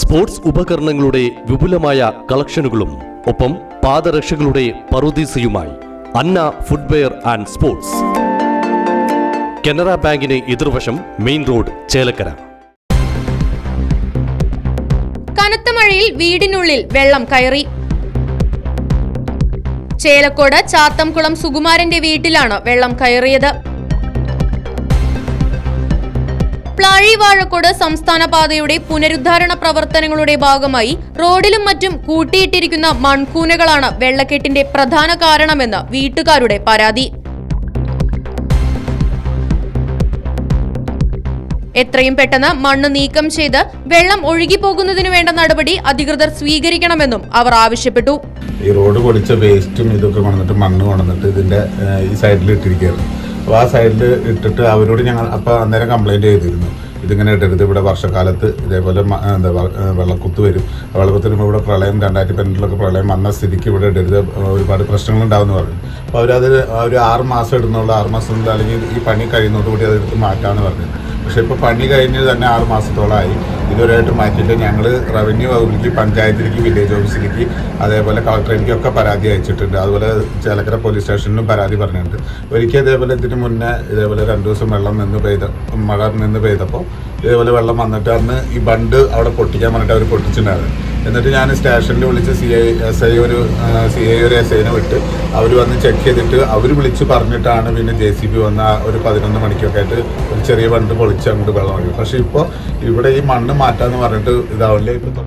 Sports ഉപകരണങ്ങളുടെ വിപുലമായ കളക്ഷനുകളും ഒപ്പം പാദരക്ഷകളുടെ പറുദീസയുമായി Anna footwear and sports. Canara ബാങ്കിന് എതിർവശം മെയിൻ റോഡ് ചേലക്കര. കനത്ത മഴയിൽ വീടിനുള്ളിൽ വെള്ളം കയറി. ചേലക്കോട് ചാത്തംകുളം സുകുമാരന്റെ വീട്ടിലാണ് വെള്ളം കയറിയത്. പ്ലാഴി വാഴക്കോട് സംസ്ഥാന പാതയുടെ പുനരുദ്ധാരണ പ്രവർത്തനങ്ങളുടെ ഭാഗമായി റോഡിലും മറ്റും കൂട്ടിയിട്ടിരിക്കുന്ന മൺകൂനകളാണ് വെള്ളക്കെട്ടിന്റെ പ്രധാന കാരണമെന്ന് വീട്ടുകാരുടെ പരാതി. എത്രയും പെട്ടെന്ന് മണ്ണ് നീക്കം ചെയ്ത് വെള്ളം ഒഴുകിപ്പോകുന്നതിനു വേണ്ട നടപടി അധികൃതർ സ്വീകരിക്കണമെന്നും അവർ ആവശ്യപ്പെട്ടു. ഈ റോഡ് പൊളിച്ച വേസ്റ്റും ഇതൊക്കെ കൊണ്ടുവന്നിട്ട് മണ്ണ് ഇതിന്റെ ഈ സൈഡിൽ ഇട്ടിരിക്കുകയായിരുന്നു അപ്പോൾ ആ സൈഡിൽ ഇട്ടിട്ട് അവരോട് ഞങ്ങൾ അപ്പോൾ അന്നേരം കംപ്ലൈന്റ് ചെയ്തിരുന്നു. ഇതിങ്ങനെ ഇട്ടരുത് ഇവിടെ വർഷക്കാലത്ത് ഇതേപോലെ എന്താ വെള്ളക്കുത്ത് വരും. വെള്ളക്കുത്ത് വരുമ്പോൾ ഇവിടെ പ്രളയം രണ്ടായിരത്തി പതിനെട്ടിലൊക്കെ പ്രളയം വന്ന സ്ഥിതിക്ക് ഇവിടെ ഇടരുത് ഒരുപാട് പ്രശ്നങ്ങൾ ഉണ്ടാവുമെന്ന് പറഞ്ഞു. അപ്പോൾ അവരത് ഒരു ആറ് മാസം ഇടുന്നുള്ള. ആറ് മാസം അല്ലെങ്കിൽ ഈ പണി കഴിയുന്നതോടുകൂടി അതെടുത്ത് മാറ്റാമെന്ന് പറഞ്ഞു. പക്ഷെ ഇപ്പോൾ പണി കഴിഞ്ഞ് തന്നെ ആറ് മാസത്തോളമായി ഇതുവരെയായിട്ട് മാറ്റിയിട്ട് ഞങ്ങൾ റവന്യൂ വകുപ്പിലേക്ക് പഞ്ചായത്തിലേക്ക് വില്ലേജ് ഓഫീസിലേക്ക് അതേപോലെ കളക്ടറേറ്റിലേക്കൊക്കെ പരാതി അയച്ചിട്ടുണ്ട്. അതുപോലെ ചേലക്കര പോലീസ് സ്റ്റേഷനിലും പരാതി പറഞ്ഞിട്ടുണ്ട്. ഒരിക്കൽ ഇതേപോലെ ഇതിന് മുന്നേ ഇതേപോലെ രണ്ട് ദിവസം വെള്ളം നിന്ന് പെയ്ത മഴ നിന്ന് പെയ്തപ്പോൾ ഇതേപോലെ വെള്ളം വന്നിട്ട് അന്ന് ഈ ബണ്ട് അവിടെ പൊട്ടിക്കാൻ പറഞ്ഞിട്ട് അവർ പൊട്ടിച്ചിട്ടുണ്ടായിരുന്നു. എന്നിട്ട് ഞാൻ സ്റ്റേഷനിൽ വിളിച്ച് സി ഐ എസ് ഐ ഒരു സി ഐ ഒരു എസ് ഐനെ വിട്ട് അവർ വന്ന് ചെക്ക് ചെയ്തിട്ട് അവർ വിളിച്ച് പറഞ്ഞിട്ടാണ് പിന്നെ ജെ സി ബി വന്ന ഒരു പതിനൊന്ന് മണിക്കൊക്കെ ആയിട്ട് ഒരു ചെറിയ വണ്ട് പൊളിച്ച് അങ്ങോട്ട് വെള്ളം ഒഴിക്കും പക്ഷേ ഇപ്പോൾ ഇവിടെ ഈ മണ്ണ് മാറ്റാന്ന് പറഞ്ഞിട്ട് ഇതാവില്ലേ. ഇപ്പം